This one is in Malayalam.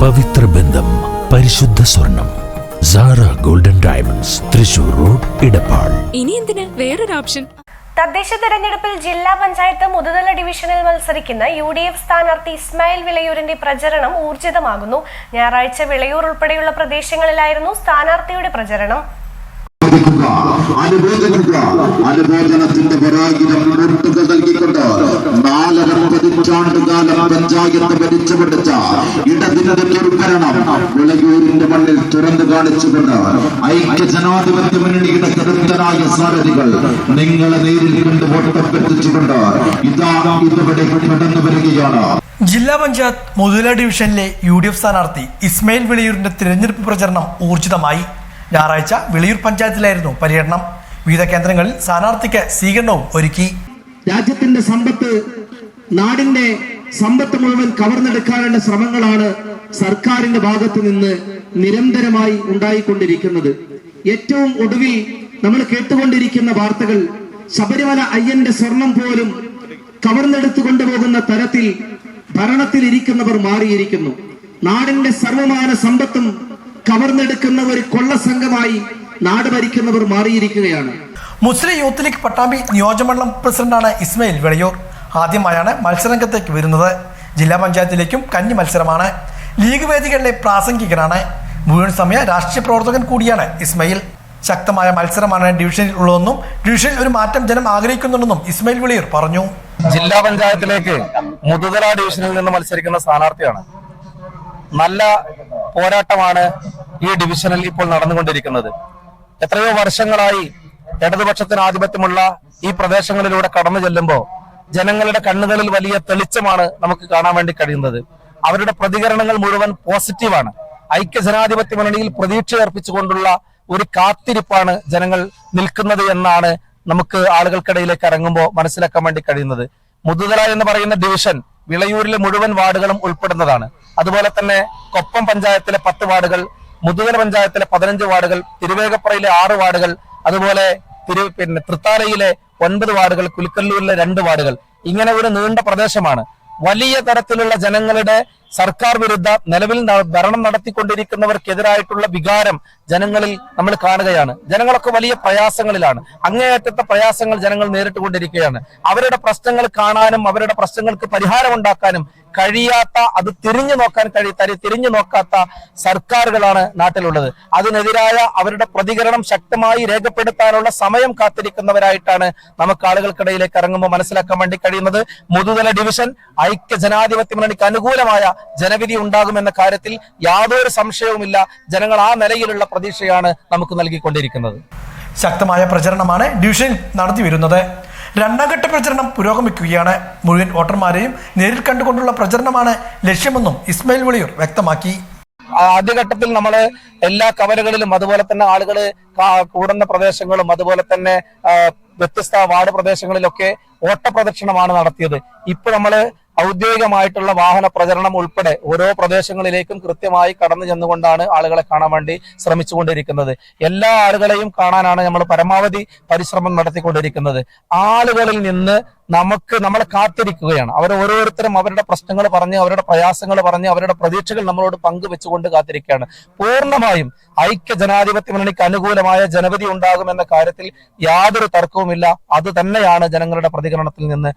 പവിത്ര ബന്ധം പരിശുദ്ധ സ്വർണം Sara golden diamonds Thrissur road Edappal ഇനി എന്തിന്? വേറൊരു ഓപ്ഷൻ. തദ്ദേശ തെരഞ്ഞെടുപ്പിൽ ജില്ലാ പഞ്ചായത്ത് മുതുതല ഡിവിഷനിൽ മത്സരിക്കുന്ന യു ഡി എഫ് സ്ഥാനാർത്ഥി ഇസ്മായിൽ വിളയൂരിന്റെ പ്രചരണം ഊർജിതമാകുന്നു. ഞായറാഴ്ച വിളയൂർ ഉൾപ്പെടെയുള്ള പ്രദേശങ്ങളിലായിരുന്നു സ്ഥാനാർത്ഥിയുടെ പ്രചരണം. അനുബോധിക്കുക അനുബോധനത്തിന്റെ പരാഗിരം മുട്ടുക നൽകിക്കൊണ്ട് നാലര പതിറ്റാണ്ടുകാലം പഞ്ചായത്ത് ഭരിച്ചു പിടിച്ച ഇടതിന്റെ ദുർഭരണം വിളയൂരിന്റെ മണ്ണിൽ തുറന്നു കാണിച്ചുകൊണ്ട് ഐക്യ ജനാധിപത്യ മുന്നണിയുടെ കരുത്തരായ സാരഥികൾ നിങ്ങളെ നേരിൽ കണ്ട് വോട്ടപ്പെടുത്തിച്ചുകൊണ്ട് ഇതാ ഇതുവരെ കടന്നു വരികയാണ്. ജില്ലാ പഞ്ചായത്ത് മുതുല ഡിവിഷനിലെ യു ഡി എഫ് സ്ഥാനാർത്ഥി ഇസ്മയിൽ വിളിയൂരിന്റെ തിരഞ്ഞെടുപ്പ് പ്രചരണം ഊർജിതമായി. ഞായറാഴ്ച വിളിയൂർ പഞ്ചായത്തിലായിരുന്നു പര്യടനം. വിവിധ കേന്ദ്രങ്ങളിൽ സ്ഥാനാർത്ഥിക്ക് സ്വീകരണവും ഒരുക്കി. രാജ്യത്തിന്റെ സമ്പത്ത് നാടിന്റെ സമ്പത്ത് മുഴുവൻ കവർന്നെടുക്കാനുള്ള ശ്രമങ്ങളാണ് സർക്കാരിന്റെ ഭാഗത്ത് നിന്ന് നിരന്തരമായി ഉണ്ടായിക്കൊണ്ടിരിക്കുന്നത്. ഏറ്റവും ഒടുവിൽ നമ്മൾ കേട്ടുകൊണ്ടിരിക്കുന്ന വാർത്തകൾ ശബരിമല അയ്യന്റെ സ്വർണം പോലും കവർന്നെടുത്തു കൊണ്ടുപോകുന്ന തരത്തിൽ ഭരണത്തിൽ ഇരിക്കുന്നവർ മാറിയിരിക്കുന്നു. നാടിന്റെ സർവമാന സമ്പത്തും കവർന്നെടുക്കുന്ന കൊള്ള കൊള്ളസംഘമായി നാട് ഭരിക്കുന്നവർ മാറിയിരിക്കുകയാണ്. മുസ്ലിം യൂത്ത് ലീഗ് പട്ടാമ്പി നിയോജകമണ്ഡലം പ്രസിഡന്റാണ് ഇസ്മയിൽ വെളിയൂർ. ആദ്യമായാണ് മത്സരരംഗത്തേക്ക് വരുന്നത്. ജില്ലാ പഞ്ചായത്തിലേക്കും കന്നി മത്സരമാണ്. ലീഗ് വേദികളിലെ പ്രാസംഗികനാണ്. മുഴുവൻ സമയ രാഷ്ട്രീയ പ്രവർത്തകൻ കൂടിയാണ് ഇസ്മയിൽ. ശക്തമായ മത്സരമാണ് ഡിവിഷനിൽ ഉള്ളതെന്നും ഡിവിഷനിൽ ഒരു മാറ്റം ജനം ആഗ്രഹിക്കുന്നുണ്ടെന്നും ഇസ്മയിൽ വിളിയൂർ പറഞ്ഞു. ജില്ലാ പഞ്ചായത്തിലേക്ക് മുതുതല ഡിവിഷനിൽ നിന്ന് മത്സരിക്കുന്ന സ്ഥാനാർത്ഥിയാണ്. നല്ല പോരാട്ടമാണ് ഈ ഡിവിഷനിൽ ഇപ്പോൾ നടന്നുകൊണ്ടിരിക്കുന്നത്. എത്രയോ വർഷങ്ങളായി ഇടതുപക്ഷത്തിന് ആധിപത്യമുള്ള ഈ പ്രദേശങ്ങളിലൂടെ കടന്നു ചെല്ലുമ്പോൾ ജനങ്ങളുടെ കണ്ണുകളിൽ വലിയ തെളിച്ചമാണ് നമുക്ക് കാണാൻ വേണ്ടി കഴിയുന്നത്. അവരുടെ പ്രതികരണങ്ങൾ മുഴുവൻ പോസിറ്റീവാണ്. ഐക്യ ജനാധിപത്യ മുന്നണിയിൽ പ്രതീക്ഷ അർപ്പിച്ചുകൊണ്ടുള്ള ഒരു കാത്തിരിപ്പാണ് ജനങ്ങൾ നിൽക്കുന്നത് എന്നാണ് നമുക്ക് ആളുകൾക്കിടയിലേക്ക് ഇറങ്ങുമ്പോൾ മനസ്സിലാക്കാൻ വേണ്ടി കഴിയുന്നത്. മുതുതല എന്ന് പറയുന്ന ഡിവിഷൻ വിളയൂരിലെ മുഴുവൻ വാർഡുകളും ഉൾപ്പെടുന്നതാണ്. അതുപോലെ തന്നെ കൊപ്പം പഞ്ചായത്തിലെ പത്ത് വാർഡുകൾ മുതുതല പഞ്ചായത്തിലെ പതിനഞ്ച് വാർഡുകൾ തിരുവേഗപ്പുറയിലെ ആറ് വാർഡുകൾ അതുപോലെ തിരു പിന്നെ തൃത്താലയിലെ ഒൻപത് വാർഡുകൾ കുലുക്കല്ലൂരിലെ രണ്ട് വാർഡുകൾ. ഇങ്ങനെ ഒരു നീണ്ട പ്രദേശമാണ്. വലിയ തരത്തിലുള്ള ജനങ്ങളുടെ സർക്കാർ വിരുദ്ധ നിലവിൽ ഭരണം നടത്തിക്കൊണ്ടിരിക്കുന്നവർക്കെതിരായിട്ടുള്ള വികാരം ജനങ്ങളിൽ നമ്മൾ കാണുകയാണ്. ജനങ്ങളൊക്കെ വലിയ പ്രയാസങ്ങളിലാണ്. അങ്ങേയറ്റത്തെ പ്രയാസങ്ങൾ ജനങ്ങൾ നേരിട്ടുകൊണ്ടിരിക്കുകയാണ്. അവരുടെ പ്രശ്നങ്ങൾ കാണാനും അവരുടെ പ്രശ്നങ്ങൾക്ക് പരിഹാരം ഉണ്ടാക്കാനും കഴിയാത്ത അത് തിരിഞ്ഞു നോക്കാൻ കഴി തരി തിരിഞ്ഞു നോക്കാത്ത സർക്കാരുകളാണ് നാട്ടിലുള്ളത്. അതിനെതിരായ അവരുടെ പ്രതികരണം ശക്തമായി രേഖപ്പെടുത്താനുള്ള സമയം കാത്തിരിക്കുന്നവരായിട്ടാണ് നമുക്ക് ആളുകൾക്കിടയിലേക്ക് ഇറങ്ങുമ്പോൾ മനസ്സിലാക്കാൻ വേണ്ടി കഴിയുന്നത്. മുതുതല ഡിവിഷൻ ഐക്യ ജനാധിപത്യ മുന്നണിക്ക് അനുകൂലമായ ജനവിധി ഉണ്ടാകുമെന്ന കാര്യത്തിൽ യാതൊരു സംശയവുമില്ല. ജനങ്ങൾ ആ നിലയിലുള്ള പ്രതീക്ഷയാണ് നമുക്ക് നൽകിക്കൊണ്ടിരിക്കുന്നത്. ശക്തമായ പ്രചരണമാണ് ഡിവിഷൻ നടത്തി വരുന്നത് രണ്ടാം ഘട്ട പ്രചരണം പുരോഗമിക്കുകയാണ്. മുഴുവൻ വോട്ടർമാരെയും നേരിൽ കണ്ടുകൊണ്ടുള്ള പ്രചരണമാണ് ലക്ഷ്യമെന്നും ഇസ്മായിൽ വിളിയൂർ വ്യക്തമാക്കി. ആദ്യഘട്ടത്തിൽ നമ്മൾ എല്ലാ കവലകളിലും അതുപോലെ തന്നെ ആളുകൾ കൂടുന്ന പ്രദേശങ്ങളും അതുപോലെ തന്നെ വ്യത്യസ്ത വാർഡ് പ്രദേശങ്ങളിലൊക്കെ ഓട്ടപ്രദക്ഷിണമാണ് നടത്തിയത്. ഇപ്പൊ നമ്മൾ ഔദ്യോഗികമായിട്ടുള്ള വാഹന പ്രചരണം ഉൾപ്പെടെ ഓരോ പ്രദേശങ്ങളിലേക്കും കൃത്യമായി കടന്നു ചെന്നുകൊണ്ടാണ് ആളുകളെ കാണാൻ വേണ്ടി ശ്രമിച്ചുകൊണ്ടിരിക്കുന്നത്. എല്ലാ ആളുകളെയും കാണാനാണ് നമ്മൾ പരമാവധി പരിശ്രമം നടത്തിക്കൊണ്ടിരിക്കുന്നത്. ആളുകളിൽ നിന്ന് നമുക്ക് നമ്മളെ കാത്തിരിക്കുകയാണ്. അവർ ഓരോരുത്തരും അവരുടെ പ്രശ്നങ്ങൾ പറഞ്ഞ് അവരുടെ പ്രയാസങ്ങൾ പറഞ്ഞ് അവരുടെ പ്രതീക്ഷകൾ നമ്മളോട് പങ്കുവെച്ചുകൊണ്ട് കാത്തിരിക്കുകയാണ്. പൂർണമായും ഐക്യ ജനാധിപത്യ മുന്നണിക്ക് അനുകൂലമായ ജനവിധി ഉണ്ടാകുമെന്ന കാര്യത്തിൽ യാതൊരു തർക്കവുമില്ല. അത് തന്നെയാണ് ജനങ്ങളുടെ പ്രതികരണത്തിൽ നിന്ന്